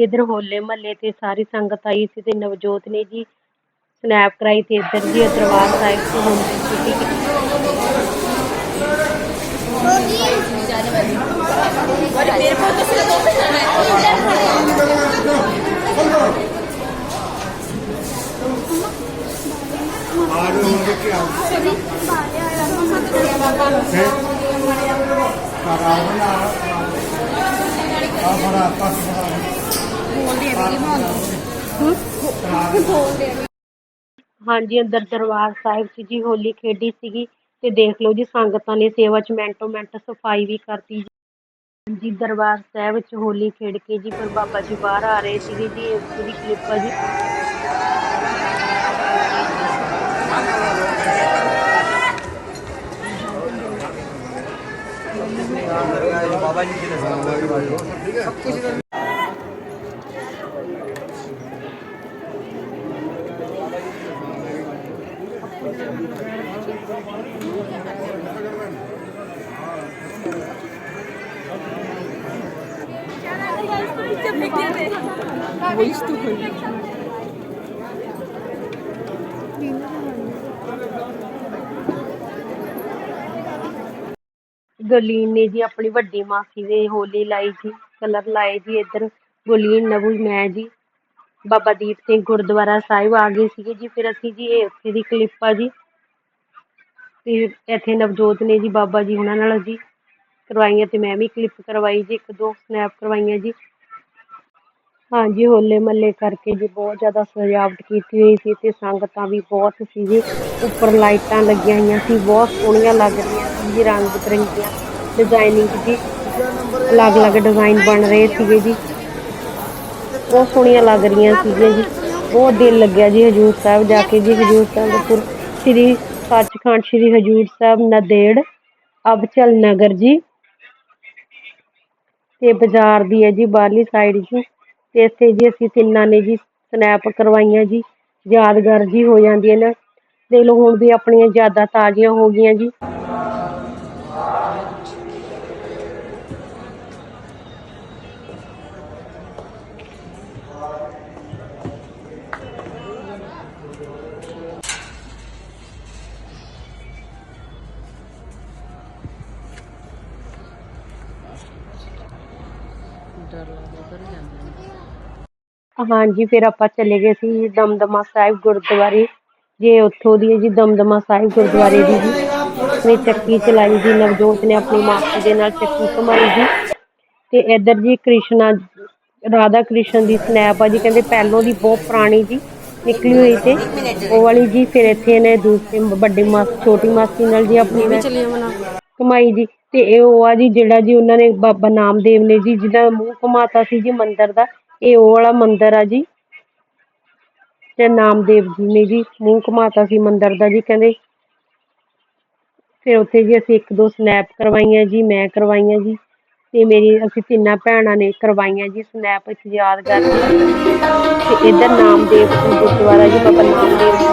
ਇੱਧਰ ਹੋਲੇ ਮਹੱਲੇ ਤੇ ਸਾਰੀ ਸੰਗਤ ਆਈ ਸੀ ਤੇ ਨਵਜੋਤ ਨੇ ਜੀ ਸਨੈਪ ਕਰਾਈ ਤੇ ਇੱਧਰ ਜੀ ਦਰਬਾਰ ਸਾਹਿਬ ਤੋਂ ਹੁੰਦੀ ਸੀ ਆਜੋ ਹੁਣ ਦੇਖੀ ਆ ਹੈ ਕਾਰਾ ਬਣਾ ਆ ਹਾਂਜੀ, ਅੰਦਰ ਦਰਬਾਰ ਸਾਹਿਬ 'ਚ ਜੀ ਹੋਲੀ ਖੇਡੀ ਸੀਗੀ ਤੇ ਦੇਖ ਲਓ ਜੀ ਸੰਗਤਾਂ ਨੇ ਸੇਵਾ 'ਚ ਮਿੰਟੋ ਮਿੰਟ ਸਫ਼ਾਈ ਵੀ ਕਰਤੀ ਜੀ। ਜੀ, ਦਰਬਾਰ ਸਾਹਿਬ 'ਚ ਹੋਲੀ ਖੇਡ ਕੇ ਜੀ ਫਿਰ ਬਾਬਾ ਜੀ ਬਾਹਰ ਆ ਰਹੇ ਸੀਗੇ ਜੀ, ਇਸ ਦੀ ਕਲਿੱਪ ਆ ਜੀ। ਗੁਰਲੀਨ ਨੇ ਜੀ ਆਪਣੀ ਵੱਡੀ ਮਾਸੀ ਦੇ ਹੋਲੀ ਲਾਈ ਜੀ, ਕਲਰ ਲਾਏ ਜੀ ਇੱਧਰ ਗੁਰਲੀਨ ਨਵੂ, ਮੈਂ ਜੀ। ਬਾਬਾ ਦੀਪ ਸਿੰਘ ਗੁਰਦੁਆਰਾ ਸਾਹਿਬ ਆ ਗਏ ਸੀਗੇ ਜੀ, ਫਿਰ ਅਸੀਂ ਜੀ ਇਹ ਉੱਥੇ ਦੀ ਕਲਿੱਪ ਆ ਜੀ। ਤੇ ਇੱਥੇ ਨਵਜੋਤ ਨੇ ਜੀ ਬਾਬਾ ਜੀ ਉਹਨਾਂ ਨਾਲ ਜੀ ਕਰਵਾਈਆਂ ਤੇ ਮੈਂ ਵੀ ਕਲਿੱਪ ਕਰਵਾਈ ਜੀ, ਇੱਕ ਦੋ ਸਨੈਪ ਕਰਵਾਈਆਂ ਜੀ। ਹਾਂਜੀ, ਹੋਲੇ ਮਹੱਲੇ ਕਰਕੇ ਜੀ ਬਹੁਤ ਜ਼ਿਆਦਾ ਸਜਾਵਟ ਕੀਤੀ ਹੋਈ ਸੀ ਤੇ ਸੰਗਤਾਂ ਵੀ ਬਹੁਤ ਸੀ ਜੀ। ਉੱਪਰ ਲਾਈਟਾਂ ਲੱਗੀਆਂ ਹੋਈਆਂ ਸੀ, ਬਹੁਤ ਸੋਹਣੀਆਂ ਲੱਗ ਰਹੀਆਂ ਸੀ ਜੀ, ਰੰਗ ਬਿਰੰਗੀਆਂ ਡਿਜ਼ਾਈਨਿੰਗ ਜੀ ਅਲੱਗ-ਅਲੱਗ ਡਿਜ਼ਾਈਨ ਬਣ ਰਹੇ ਸੀਗੇ ਜੀ। ਬਹੁਤ ਸੋਹਣੀਆਂ ਲੱਗ ਰਹੀਆਂ ਸੀਗੀਆਂ ਜੀ। ਬਹੁਤ ਦਿਲ ਲੱਗਿਆ ਜੀ ਹਜੂਰ ਸਾਹਿਬ ਜਾ ਕੇ ਜੀ, ਹਜੂਰ ਸਾਹਿਬ ਪੁਰ, ਸ੍ਰੀ ਸੱਚਖੰਡ ਸ੍ਰੀ ਹਜੂਰ ਸਾਹਿਬ ਨਦੇੜ, ਅਬਚਲ ਨਗਰ ਜੀ। ਤੇ ਬਾਜ਼ਾਰ ਦੀ ਹੈ ਜੀ, ਬਾਹਰਲੀ ਸਾਈਡ ਜੀ। ਤੇ ਇੱਥੇ ਜੀ ਅਸੀਂ ਤਿੰਨਾਂ ਨੇ ਜੀ ਸਨੈਪ ਕਰਵਾਈਆਂ ਜੀ, ਯਾਦਗਾਰ ਜੀ ਹੋ ਜਾਂਦੀਆਂ ਨੇ। ਦੇਖ ਲਓ ਹੁਣ ਵੀ ਆਪਣੀਆਂ ਯਾਦਾਂ ਤਾਜ਼ੀਆਂ ਹੋ ਗਈਆਂ ਜੀ। ਹਾਂਜੀ ਫਿਰ ਆਪਾਂ ਚਲੇ ਗਏ ਸੀ ਦਮਦਮਾ ਸਾਹਿਬ ਗੁਰਦੁਆਰੇ। ਜੇ ਉੱਥੋਂ ਦੀ ਹੈ ਜੀ ਦਮਦਮਾ ਸਾਹਿਬ ਗੁਰਦੁਆਰੇ ਦੀ ਜੀ। ਨੇ ਚੱਕੀ ਚਲਾਈ ਜੀ ਨਵਜੋਤ ਨੇ ਆਪਣੀ ਮਾਸੀ ਦੇ ਨਾਲ ਚੱਕੀ ਘੁਮਾਈ ਜੀ। ਤੇ ਇੱਧਰ ਜੀ ਕ੍ਰਿਸ਼ਨਾ ਰਾਧਾ ਕ੍ਰਿਸ਼ਨ ਦੀ ਸਨੈਪ ਆ ਜੀ ਕਹਿੰਦੇ ਪਹਿਲੋਂ ਦੀ ਬਹੁਤ ਪੁਰਾਣੀ ਜੀ ਨਿਕਲੀ ਹੋਈ ਤੇ ਉਹ ਵਾਲੀ ਜੀ ਫਿਰ ਇੱਥੇ ਨੇ ਦੂਸਰੀ ਵੱਡੀ ਮਾਸੀ ਛੋਟੀ ਮਾਸੀ ਨਾਲ ਜੀ ਆਪਣੀ ਨਾਲ ਕਮਾਈ ਜੀ ਤੇ ਇਹ ਉਹ ਆ ਜੀ ਜਿਹੜਾ ਜੀ ਉਹਨਾਂ ਨੇ ਬਾਬਾ ਨਾਮਦੇਵ ਨੇ ਜੀ ਜਿਹਦਾ ਮੂੰਹ ਘੁਮਾਤਾ ਸੀ ਜੀ ਮੰਦਿਰ ਦਾ, ਇਹ ਉਹ ਵਾਲਾ ਮੰਦਿਰ ਆ ਜੀ। ਤੇ ਨਾਮਦੇਵ ਜੀ ਨੇ ਜੀ ਮੂੰਹ ਘੁਮਾਤਾ ਸੀ ਮੰਦਿਰ ਦਾ ਜੀ ਕਹਿੰਦੇ। ਫਿਰ ਉੱਥੇ ਜੀ ਅਸੀਂ ਇੱਕ ਦੋ ਸਨੈਪ ਕਰਵਾਈਆਂ ਜੀ, ਮੈਂ ਕਰਵਾਈਆਂ ਜੀ ਤੇ ਮੇਰੀ ਅਸੀਂ ਤਿੰਨਾਂ ਭੈਣਾਂ ਨੇ ਕਰਵਾਈਆਂ ਜੀ ਸਨੈਪ ਵਿੱਚ ਯਾਦਗਾਰ ਤੇ ਇੱਧਰ ਨਾਮਦੇਵ ਜੀ ਗੁਰਦੁਆਰਾ ਜੀ, ਬਾਬਾ ਨਾਮਦੇਵ ਜੀ।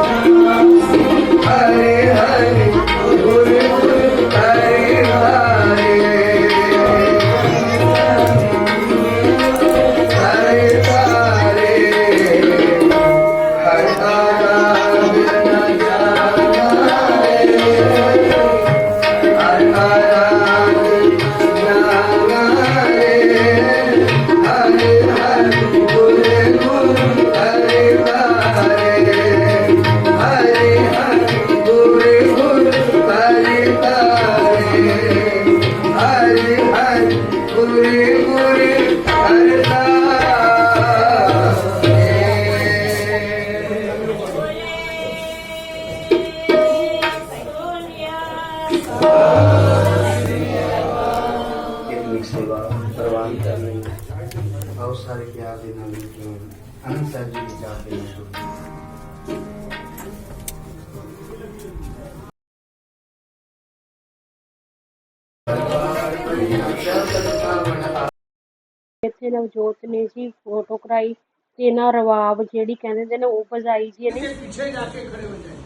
ਇੱਥੇ ਨਵਜੋਤ ਨੇ ਜੀ ਫੋਟੋ ਕਰਾਈ ਤੇ ਨਾ ਰਵਾਬ ਜਿਹੜੀ ਕਹਿੰਦੇ ਨੇ ਉਹ ਵਜਾਈ ਜੀ ਇਹਨੇ पीछे जाके खड़े हो जाए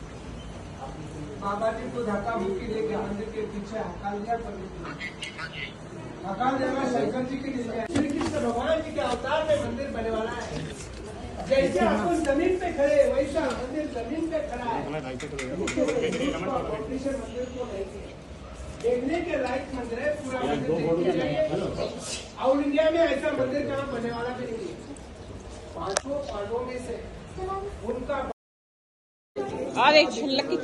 बाबा जी को धक्का मुक्की लेके मंदिर के पीछे हटा लिया अकाल देवा शंकर जी की जय श्री कृष्ण भगवान जी के अवतार में मंदिर बनने वाला है जैसे अपन जमीन पे खड़े वैसा मंदिर जमीन पे खड़ा है कॉम्पिटिशन मंदिर को नहीं देखने के लायक मंदिर है पूरा ऑल इंडिया में ऐसा मंदिर कहाँ बनने वाला भी नहीं है। पाँचों पांडवों में से उनका अरे छुल्ल की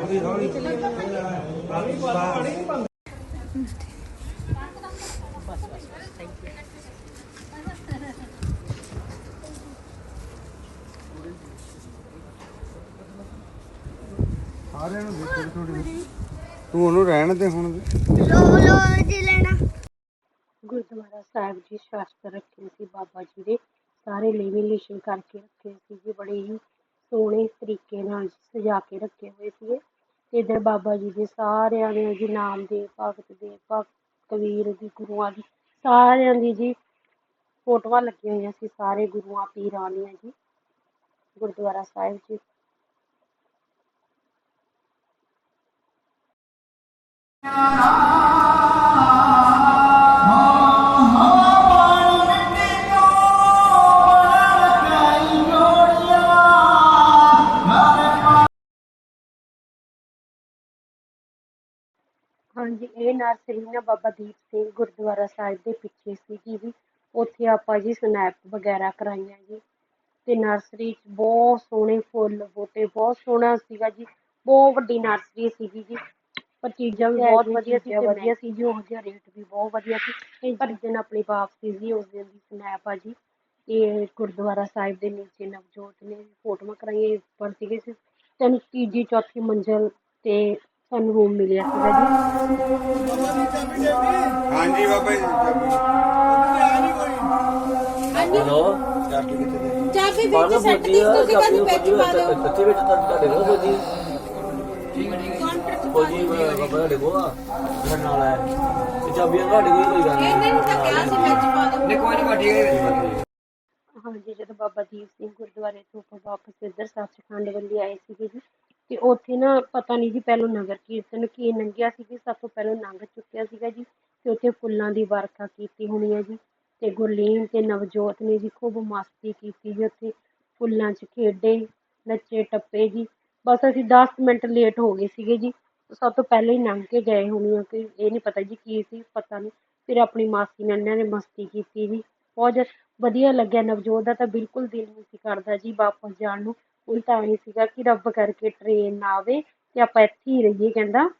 अभी ਸਾਰਿਆਂ ਨੂੰ ਦੇਖੋ ਥੋੜੀ ਤੂੰ ਉਹਨੂੰ ਰਹਿਣ ਦੇ ਹੁਣ ਗੁਰਦੁਆਰਾ ਸਾਹਿਬ ਜੀ ਸ਼ਾਸਤਰ ਰੱਖੇ ਸੀ ਬਾਬਾ ਜੀ ਦੇ। ਸਾਰੇ ਲੇਮੀਨੇਸ਼ਨ ਕਰਕੇ ਰੱਖੇ ਸੀ ਜੀ ਬੜੇ ਹੀ ਸੋਹਣੇ ਤਰੀਕੇ ਨਾਲ ਸਜਾ ਕੇ ਰੱਖੇ ਹੋਏ ਤੇ ਇਧਰ ਬਾਬਾ ਜੀ ਦੇ ਸਾਰਿਆਂ ਦੇ ਜੀ ਨਾਮ ਦੇ ਭਗਤ ਦੇ ਭਗਤ ਕਬੀਰ ਦੀ ਗੁਰੂਆਂ ਦੀ ਸਾਰਿਆਂ ਦੀ ਜੀ ਫੋਟੋਆਂ ਲੱਗੀਆਂ ਹੋਈਆਂ ਸੀ ਸਾਰੇ ਗੁਰੂਆਂ ਪੀਰਾਂ ਦੀਆਂ ਜੀ। ਗੁਰਦੁਆਰਾ ਸਾਹਿਬ ਜੀ ਹਾਂਜੀ, ਇਹ ਨਰਸਰੀ ਨਾ ਬਾਬਾ ਦੀਪ ਸਿੰਘ ਗੁਰਦੁਆਰਾ ਸਾਹਿਬ ਦੇ ਪਿੱਛੇ ਸੀਗੀ ਜੀ। ਉੱਥੇ ਆਪਾਂ ਜੀ ਸਨੈਪ ਵਗੈਰਾ ਕਰਾਈਆਂ ਜੀ। ਤੇ ਨਰਸਰੀ 'ਚ ਬਹੁਤ ਸੋਹਣੇ ਫੁੱਲ, ਬੂਟੇ, ਬਹੁਤ ਸੋਹਣਾ ਸੀਗਾ ਜੀ। ਬਹੁਤ ਵੱਡੀ ਨਰਸਰੀ ਸੀਗੀ ਜੀ। ਪਰ ਚੀਜ਼ਾਂ ਵੀ ਬਹੁਤ ਵਧੀਆ ਸੀ ਵਧੀਆ ਸੀ ਜੀ ਉਹ ਜਿਹਾ ਰੇਟ ਵੀ ਬਹੁਤ ਵਧੀਆ ਸੀ। ਪਰ ਜਿਸ ਦਿਨ ਆਪਣੀ ਵਾਪਸੀ ਸੀ ਉਸ ਦਿਨ ਦੀ ਸਨੈਪ ਆ ਜੀ ਇਹ ਗੁਰਦੁਆਰਾ ਸਾਹਿਬ ਦੇ ਨੀਚੇ ਨਵਜੋਤ ਨੇ ਫੋਟੋਆਂ ਕਰਾਈਆਂ ਉੱਪਰ ਸੀਗੇ ਸੀ ਤੈਨੂੰ ਤੀਜੀ ਚੌਥੀ ਮੰਜ਼ਲ ਤੇ ਸਾਨੂੰ ਰੂਮ ਮਿਲਿਆ ਸੀਗਾ ਜੀ। ਹਾਂਜੀ ਬਾਬਾ ਜੀ ਹੈਲੋ। ਚਾਬੀ ਵਿੱਚ ਸੈੱਟ ਆ ਤੁਸੀਂ ਕਹਿੰਦੇ ਵਿੱਚ ਪਾ ਦਿਓ ਵਿੱਚ ਤੁਹਾਡੇ ਕੋਲ ਪਾ ਫੌਜੀ ਦਿਓ ਬਾਬਾ ਤੁਹਾਡੇ ਕੋਲ ਆ। ਜਿਹੜਾ ਨਾਲ ਆਇਆ ਤੇ ਚਾਬੀਆਂ ਤੁਹਾਡੇ ਕੋਲ ਕੋਈ ਗੱਲ ਨਹੀਂ। ਇਹਨੇ ਨੂੰ ਤਾਂ ਕਿਹਾ ਸੀ ਵਿੱਚ ਪਾ ਦਿਓ ਨਹੀਂ ਕੋਈ ਨਹੀਂ ਵੱਡੀ ਹਾਂਜੀ ਜਦੋਂ ਬਾਬਾ ਦੀਪ ਸਿੰਘ ਗੁਰਦੁਆਰੇ ਤੋਂ ਵਾਪਸ ਇੱਧਰ ਸੱਚਖੰਡ ਵੱਲ ਆਏ ਸੀਗੇ ਜੀ ਤੇ ਉੱਥੇ ਨਾ ਪਤਾ ਨਹੀਂ ਜੀ ਪਹਿਲੋਂ ਨਗਰ ਕੀਰਤਨ ਕੀ ਲੰਘਿਆ ਸੀ ਜੀ ਸਭ ਤੋਂ ਪਹਿਲਾਂ ਲੰਘ ਚੁੱਕਿਆ ਸੀਗਾ ਜੀ ਤੇ ਉੱਥੇ ਫੁੱਲਾਂ ਦੀ ਵਰਖਾ ਕੀਤੀ ਹੋਣੀ ਹੈ ਜੀ ਤੇ ਗੁਰਲੀਨ ਤੇ ਨਵਜੋਤ ਨੇ ਜੀ ਖੂਬ ਮਸਤੀ ਕੀਤੀ ਜੀ ਉੱਥੇ। ਫੁੱਲਾਂ 'ਚ ਖੇਡੇ ਨੱਚੇ ਟੱਪੇ ਜੀ ਬਸ ਅਸੀਂ 10 ਮਿੰਟ ਲੇਟ ਹੋ ਗਏ ਸੀਗੇ ਜੀ। ਸਭ ਤੋਂ ਪਹਿਲਾਂ ਹੀ ਲੰਘ ਕੇ ਗਏ ਹੋਣੀ ਆ ਕਿ ਇਹ ਨਹੀਂ ਪਤਾ ਜੀ ਕੀ ਸੀ, ਪਤਾ ਨਹੀਂ ਫਿਰ ਆਪਣੀ ਮਾਸੀ ਨਾਲ ਇਹਨਾਂ ਨੇ ਮਸਤੀ ਕੀਤੀ ਜੀ। ਬਹੁਤ ਜ਼ਿਆ- ਵਧੀਆ ਲੱਗਿਆ ਨਵਜੋਤ ਦਾ ਤਾਂ ਬਿਲਕੁਲ ਦਿਲ ਨਹੀਂ ਸੀ ਕਰਦਾ ਜੀ ਵਾਪਸ ਜਾਣ ਨੂੰ। ਉਹ ਤਾਂ ਇਹ ਸੀਗਾ ਕਿ ਰੱਬ ਕਰਕੇ ਟ੍ਰੇਨ ਨਾ ਆਵੇ ਤੇ ਆਪਾਂ ਇੱਥੇ ਹੀ ਰਹੀਏ ਕਹਿੰਦਾ।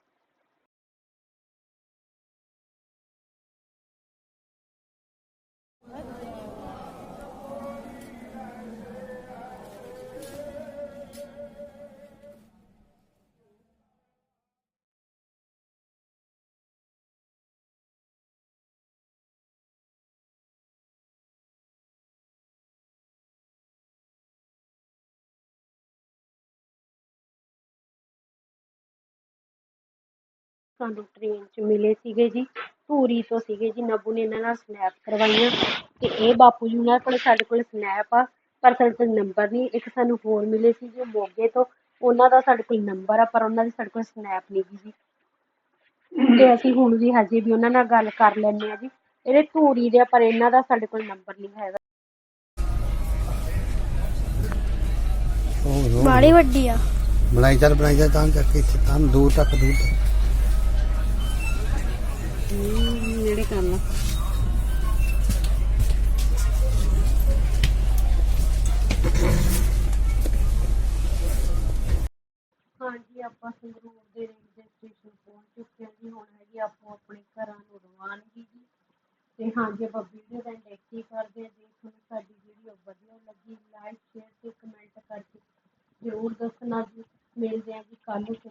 ਸਾਨੂੰ ਟ੍ਰੇਨ 'ਚ ਮਿਲੇ ਸੀਗੇ ਜੀ ਧੂਰੀ ਤੋਂ ਸੀਗੇ ਜੀ ਨੱਬੂ ਨੇ ਇਹਨਾਂ ਨਾਲ ਸਨੈਪ ਕਰਵਾਈਆਂ ਤੇ ਇਹ ਬਾਪੂ ਜੀ ਉਹਨਾਂ ਕੋਲ ਸਾਡੇ ਕੋਲ ਸਨੈਪ ਆ ਪਰ ਸਾਡੇ ਕੋਲ ਨੰਬਰ ਨਹੀਂ ਇੱਕ ਸਾਨੂੰ ਹੋਰ ਮਿਲੇ ਸੀ ਜੋ ਮੋਗੇ ਤੋਂ ਉਹਨਾਂ ਦਾ ਸਾਡੇ ਕੋਲ ਨੰਬਰ ਆ ਪਰ ਉਹਨਾਂ ਦੀ ਸਾਡੇ ਕੋਲ ਸਨੈਪ ਨਹੀਂ ਗੀ ਜੀ। ਤੇ ਅਸੀਂ ਹੁਣ ਵੀ ਹਜੇ ਵੀ ਉਹਨਾਂ ਨਾਲ ਗੱਲ ਕਰ ਲੈਂਦੇ ਆ ਜੀ। ਇਹਦੇ ਧੂਰੀ ਦੇ ਆ ਪਰ ਇਹਨਾਂ ਦਾ ਸਾਡੇ ਕੋਲ ਨੰਬਰ ਨਹੀਂ ਹੈਗਾ। ਬਾੜੀ ਵੱਡੀ ਆ। ਬਣਾਈ ਚੱਲ ਬਣਾਈ ਚੱਲ ਤਾਂ ਚੱਕ ਕੇ ਇੱਥੇ ਤਾਂ ਦੂਰ ਤੱਕ ਦੂਰ ਤੱਕ। ਨੇੜੇ ਕਰ ਲਾ ਹਾਂਜੀ, ਆਪਾਂ ਸੰਗਰੂਰ ਦੇ ਰੇਲਵੇ ਸਟੇਸ਼ਨ ਪਹੁੰਚ ਚੁੱਕੇ ਹਾਂ ਜੀ। ਹੁਣ ਹੈਗੀ ਆਪੋ ਆਪਣੇ ਘਰਾਂ ਨੂੰ ਰਵਾਨਗੀ ਜੀ। ਤੇ ਹਾਂਜੀ, ਆਪਾਂ ਵੀਡੀਓ ਦਾ ਐਂਡ ਕਰਦੇ ਹਾਂ। ਜੇ ਤੁਹਾਨੂੰ ਸਾਡੀ ਵੀਡੀਓ ਵਧੀਆ ਲੱਗੀ। ਲਾਈਕ ਸ਼ੇਅਰ ਤੇ ਕਮੈਂਟ ਕਰਕੇ ਜ਼ਰੂਰ ਦੱਸਣਾ ਜੀ। ਮਿਲਦੇ ਹਾਂ ਜੀ ਕੱਲ੍ਹ ਨੂੰ।